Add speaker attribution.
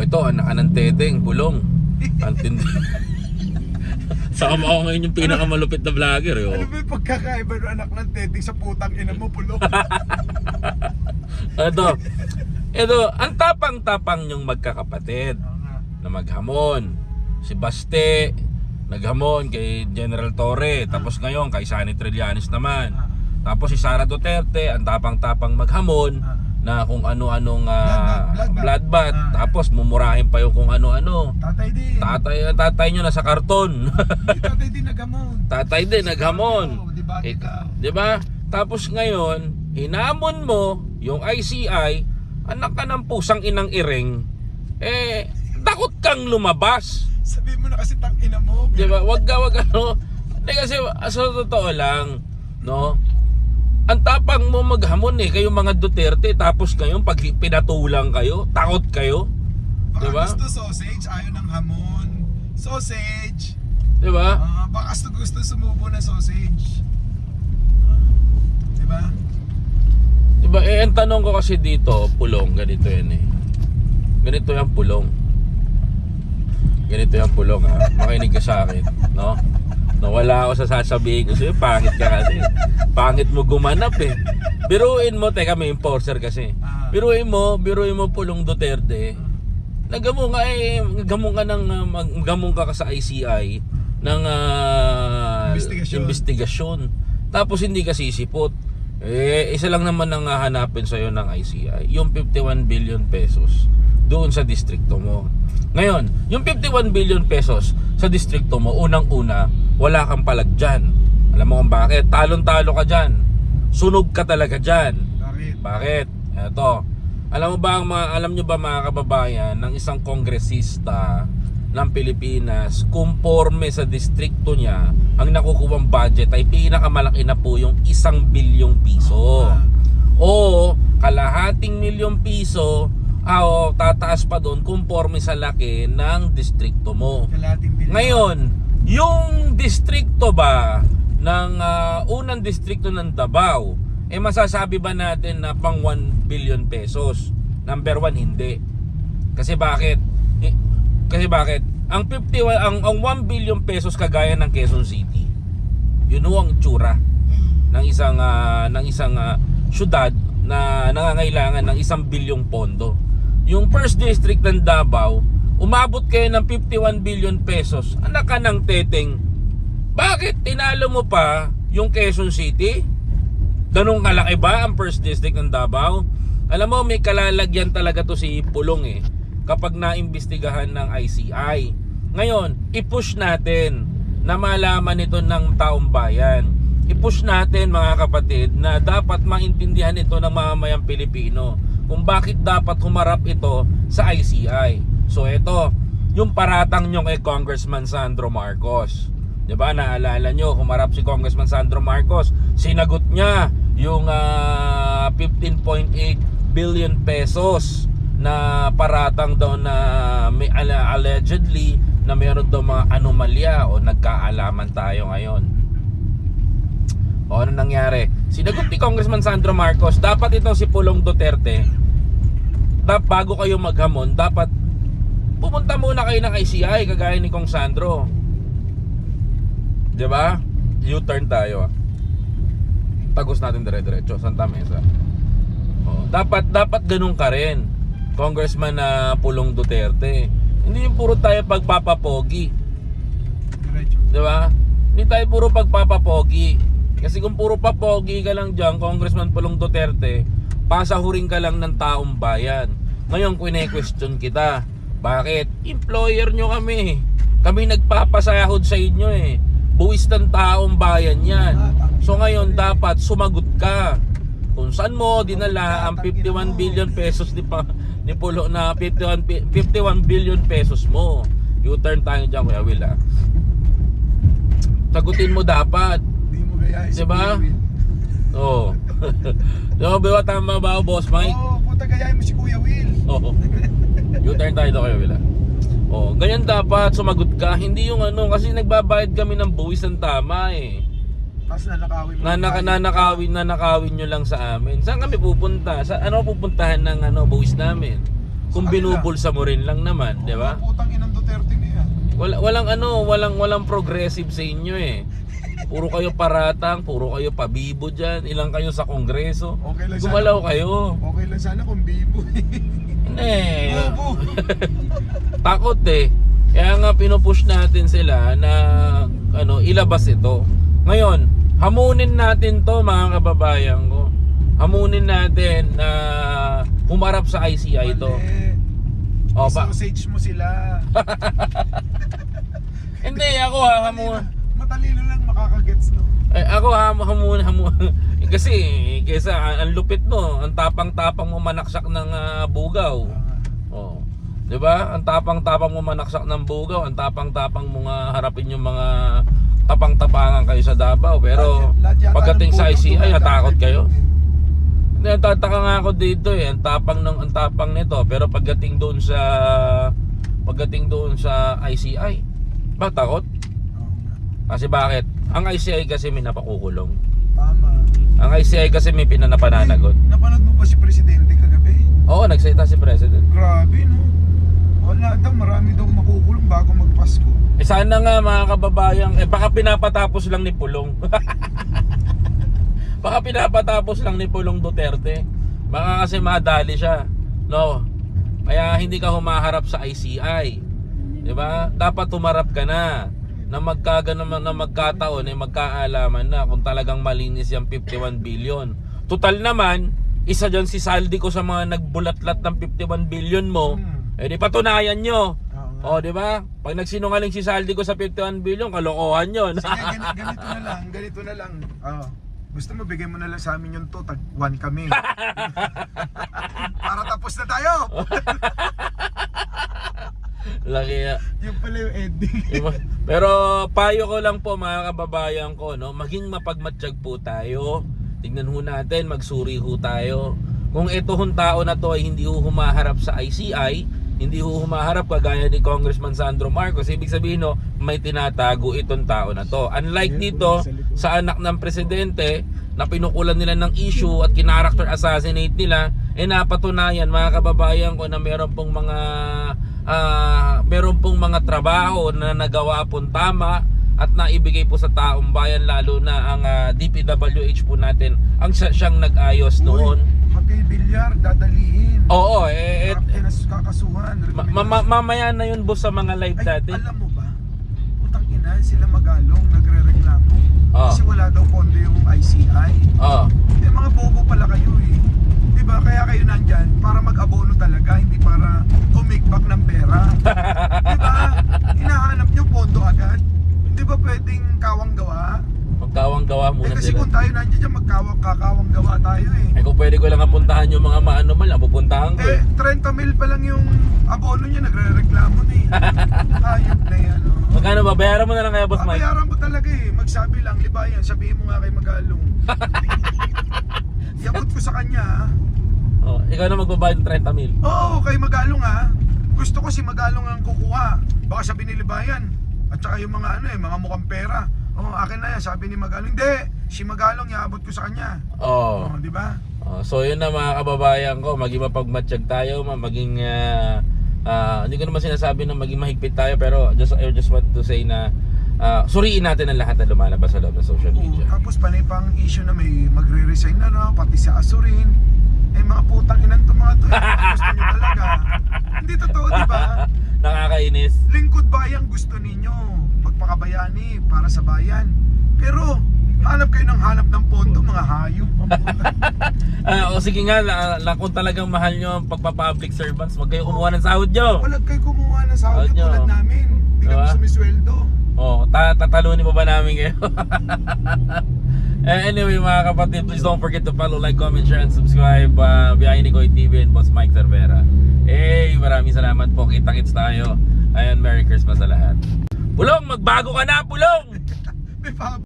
Speaker 1: O ito, anak ka ng teteng, bulong. Antindi. Sama ako ngayon yung pinakamalupit na vlogger. Eh, oh.
Speaker 2: Ano ba yung pagkakaiba ng anak ng teting sa putang ina mo, pulo?
Speaker 1: Ito, ito, ang tapang-tapang yung magkakapatid na maghamon. Si Baste, naghamon kay General Torre. Tapos ngayon, kay Sani Trillanes naman. Tapos si Sara Duterte, ang tapang-tapang maghamon na kung ano-anong ah,
Speaker 2: Bloodbath, bloodbath. Ah.
Speaker 1: Tapos mumurahin pa yung kung ano-ano.
Speaker 2: Tatay din.
Speaker 1: Tatay, tatay nyo nasa karton.
Speaker 2: Tatay din nagamon.
Speaker 1: tatay din, naghamon.
Speaker 2: Di ba?
Speaker 1: Eh,
Speaker 2: Ikaw.
Speaker 1: Di ba? Tapos ngayon, hinamon mo yung ICI, anak ka ng pusang inang iring, eh, takot kang lumabas.
Speaker 2: Sabi mo na kasi tang ina mo.
Speaker 1: Di ba? Wag ka, wag ano. Hindi kasi, sa totoo lang, no? Ang tapang mo maghamon eh, kayong mga Duterte, tapos ngayon, pag pinatulang kayo, takot kayo.
Speaker 2: Baka
Speaker 1: Di ba?
Speaker 2: gusto sausage, ayaw ng hamon. Sausage.
Speaker 1: Di ba?
Speaker 2: Ah, baka gusto gusto sumubo na sausage. Ah, Di ba?
Speaker 1: Di ba? Eh, ang tanong ko kasi dito, pulong, ganito yan eh. Ganito yung pulong. Ganito yung pulong ha. Makinig ka sa akin, no? Nawala ako sa sasabihin ko sa'yo, pangit ka kasi. Pangit mo gumanap eh. Biruin mo, teka may enforcer kasi.
Speaker 2: Ah.
Speaker 1: Biruin mo, biruin mo pulong Duterte. Nagamo nga eh, gamong ka ng, uh, mag- gamong ka ka sa ICI ng ah,
Speaker 2: Investigasyon.
Speaker 1: investigasyon. Tapos hindi ka sisipot. Eh, isa lang naman ang hahanapin sa'yo ng ICI, yung 51 billion pesos doon sa distrikto mo. Ngayon, yung 51 billion pesos sa distrikto mo, unang-una, wala kang palag dyan. Alam mo kung bakit? Talon-talo ka dyan. Sunog ka talaga dyan.
Speaker 2: Bakit?
Speaker 1: Bakit? Eto. Alam mo ba ang mga alam nyo ba mga kababayan ng isang kongresista ng Pilipinas conforme sa distrikto niya ang nakukuwang budget ay pinakamalaki na po yung isang bilyong piso. O kalahating milyong piso ah, o tataas pa doon conforme sa laki ng distrikto mo. Ngayon, yung distrikto ba ng ah, unang distrikto ng Davao, eh masasabi ba natin na pang 1 billion pesos? Number 1, hindi. Kasi bakit? Eh, kasi bakit? Ang 51 ang, ang 1 billion pesos kagaya ng Quezon City. Yun ho ang tsura ng isang ah, ng isang ah, syudad na nangangailangan ng isang bilyong pondo. Yung first district ng Davao, umabot kayo ng 51 billion pesos. Anak ka ng teteng. Bakit tinalo mo pa yung Quezon City? Ganong kalaki ba ang first district ng Davao? Alam mo, may kalalagyan talaga to si Pulong eh. Kapag naimbestigahan ng ICI. Ngayon, i-push natin na malaman ito ng taong bayan. I-push natin mga kapatid na dapat maintindihan ito ng mamamayang Pilipino kung bakit dapat humarap ito sa ICI. So ito, yung paratang nyo kay Congressman Sandro Marcos. 'Di ba? Naalala nyo, humarap si Congressman Sandro Marcos. Sinagot niya yung ah, 15.8 billion pesos na paratang daw na may allegedly na meron daw mga anomalya o nagkaalaman tayo ngayon. O ano nangyari? Sinagot ni Congressman Sandro Marcos, dapat itong si Pulong Duterte, dap, bago kayo maghamon, dapat pumunta muna kayo ng ICI kagaya ni Kong Sandro. 'Di ba? U-turn tayo. Tagos natin dire-diretso Santa Mesa. Oh, dapat dapat ganun ka rin. Congressman na Pulong Duterte. Hindi yung puro tayo pagpapapogi.
Speaker 2: Diretso.
Speaker 1: Di ba? Hindi tayo puro pagpapapogi. Kasi kung puro papogi ka lang dyan, Congressman Pulong Duterte, pasahuring ka lang ng taong bayan. Ngayon, kine-question kita. Bakit? Employer nyo kami. Kami nagpapasahod sa inyo eh. Buwis ng taong bayan yan. So ngayon, dapat sumagot ka. Kung saan mo dinala ang 51 billion pesos ni, pa, ni Pulo na 51, pi- 51 billion pesos mo. U-turn tayo dyan, Kuya Will ah. Sagutin mo dapat.
Speaker 2: Hindi mo si
Speaker 1: Diba? Oo. Di ba, ba, tama ba, Boss Mike?
Speaker 2: Oo, puta gayahin mo si Kuya Will.
Speaker 1: Oo. U-turn tayo dito, Kuya Will. Oh, ganyan dapat sumagot ka. Hindi yung ano kasi nagbabayad kami ng buwis ng tama eh.
Speaker 2: Tapos nanakawin mo.
Speaker 1: Na, na, nanakawin na nakawin nyo lang sa amin. Saan kami pupunta? Sa ano pupuntahan ng ano buwis namin? kung binubulsa mo rin lang naman, di ba?
Speaker 2: Putang inang Duterte na yan.
Speaker 1: Wala, walang ano, walang walang progressive sa inyo eh. Puro kayo paratang, puro kayo pabibo diyan, ilang kayo sa kongreso.
Speaker 2: Okay lang sana.
Speaker 1: Gumalaw kayo.
Speaker 2: Okay lang sana kung bibo.
Speaker 1: Hindi. Takot eh. Kaya nga pinupush natin sila na ano, ilabas ito. Ngayon, hamunin natin to mga kababayan ko. Hamunin natin na humarap sa ICI.
Speaker 2: Mali.
Speaker 1: O, pa,
Speaker 2: Sausage mo sila.
Speaker 1: hindi, ako ha, hamun.
Speaker 2: Matalino lang makakagets, no?
Speaker 1: Eh, ako ha, hamun, hamun. Kasi, kesa ang lupit mo, ang tapang-tapang mo manaksak ng ah, bugaw.
Speaker 2: Ah,
Speaker 1: Oh. 'Di ba? Ang tapang-tapang mo manaksak ng bugaw, ang tapang-tapang mo nga harapin yung mga tapang-tapangan kayo sa Davao. Pero pagdating
Speaker 2: ng
Speaker 1: sa ICI,
Speaker 2: dumadaan
Speaker 1: natakot kayo.
Speaker 2: eh.
Speaker 1: Hindi, tataka nga ako dito eh. Ang tapang ng ang tapang nito. Pero pagdating doon sa pagdating doon sa ICI, ba takot? Kasi bakit? Ang ICI kasi may napakukulong.
Speaker 2: Tama.
Speaker 1: Ang ICI kasi may pinanapananagot.
Speaker 2: Ay, napanood mo ba si Presidente kagabi?
Speaker 1: Oo, nagsalita si President.
Speaker 2: Grabe, no? Wala daw, marami daw makukulong bago magpasko.
Speaker 1: Eh sana nga mga kababayan, eh baka pinapatapos lang ni Pulong. baka pinapatapos lang ni Pulong Duterte. Baka kasi madali siya. No. Kaya hindi ka humaharap sa ICI. 'Di ba? Dapat humarap ka na na magkaga naman na magkataon eh magkaalaman na kung talagang malinis yung 51 billion. Total naman, isa dyan si Saldi ko sa mga nagbulatlat ng 51 billion mo.
Speaker 2: Hmm.
Speaker 1: Eh di patunayan nyo. Oh, di ba? Pag nagsinungaling si Saldi ko sa 51 billion, kalokohan 'yon.
Speaker 2: Sige, ganito, ganito na lang, ganito na lang. Oh, gusto mo, bigay mo na lang sa amin yung to, tag one kami. Para tapos na tayo!
Speaker 1: Laki ya.
Speaker 2: Yung pala yung ending.
Speaker 1: Pero payo ko lang po mga kababayan ko, no, maging mapagmatsyag po tayo. Tingnan ho natin, magsuri ho tayo. Kung ito hong tao na to ay hindi ho humaharap sa ICI, hindi ho humaharap kagaya ni Congressman Sandro Marcos, ibig sabihin no, may tinatago itong tao na to. Unlike dito sa anak ng presidente na pinukulan nila ng issue at kinaracter assassinate nila, eh napatunayan mga kababayan ko na meron pong mga ah meron pong mga trabaho na nagawa pong tama at naibigay po sa taong bayan lalo na ang ah, DPWH po natin ang siya- siyang nag-ayos noon.
Speaker 2: Pati bilyar, dadalihin.
Speaker 1: Oo, eh, eh,
Speaker 2: Kap- kinas- kakasuhan.
Speaker 1: ma- ma- ma- mamaya na yun boss sa mga live
Speaker 2: Ay,
Speaker 1: natin.
Speaker 2: alam mo ba? Utang ina, sila magalong, nagre-reklamo.
Speaker 1: Ah.
Speaker 2: Kasi wala daw pondo yung ICI.
Speaker 1: Oo.
Speaker 2: Eh, mga bobo pala kayo eh. Di ba? Kaya kayo nandyan para mag-abono talaga, hindi para tumikbak ng pera. Di ba? Hinahanap nyo pondo agad. Hindi ba pwedeng kawang gawa?
Speaker 1: Magkawang gawa
Speaker 2: Eh
Speaker 1: muna
Speaker 2: kasi
Speaker 1: sila.
Speaker 2: kung tayo nandiyan dyan, magkawang kakawang gawa tayo eh.
Speaker 1: Eh kung pwede ko lang apuntahan yung mga maano man, pupuntahan ko
Speaker 2: Eh,
Speaker 1: eh.
Speaker 2: 30 mil pa lang yung abono niya, nagre-reklamo na eh. Hayop na yan. Oh.
Speaker 1: Magkano ba? Bayaran mo na lang kaya boss Mike.
Speaker 2: Babayaran ko talaga eh. Magsabi lang, libayan, sabihin mo nga kay Magalong. Iabot ko sa kanya ah.
Speaker 1: Oh, ikaw na magbabayad ng 30 mil.
Speaker 2: Oo, kay Magalong ha. Gusto ko si Magalong ang kukuha. Baka sabi ni Libayan. At saka yung mga ano eh, mga mukhang pera. Oo, akin na yan. Sabi ni Magalong. Hindi, si Magalong iabot ko sa kanya.
Speaker 1: Oh.
Speaker 2: Oo, di ba?
Speaker 1: Oh, so yun na mga kababayan ko, maging mapagmatsyag tayo, ma- maging ah, ah, hindi ko naman sinasabi na maging mahigpit tayo pero just I just want to say na ah, suriin natin ang lahat na lumalabas sa loob ng social
Speaker 2: Oo,
Speaker 1: media.
Speaker 2: tapos panay pang issue na may magre-resign na no, pati sa Asurin. Eh mga putang inan to mga to. Eh. Gusto nyo talaga. Hindi totoo, di ba?
Speaker 1: Nakakainis.
Speaker 2: Lingkod bayan gusto ninyo. Pagpakabayani para sa bayan. Pero hanap kayo ng hanap ng pondo, mga hayop.
Speaker 1: Ah, o sige nga, la, la, kung talagang mahal nyo ang pagpa-public servants, wag kayo kumuha ng sahod nyo.
Speaker 2: Walag kayo kumuha ng sahod nyo tulad namin. Hindi
Speaker 1: Diba?
Speaker 2: kami sumisweldo.
Speaker 1: Oh, ta tatalunin pa ba namin kayo? Eh, anyway mga kapatid, please don't forget to follow, like, comment, share, and subscribe uh, behind Nicoy TV and Boss Mike Cervera. Hey, maraming salamat po. Kita-kits tayo. Ayan, Merry Christmas sa lahat. Pulong, magbago ka na, Pulong!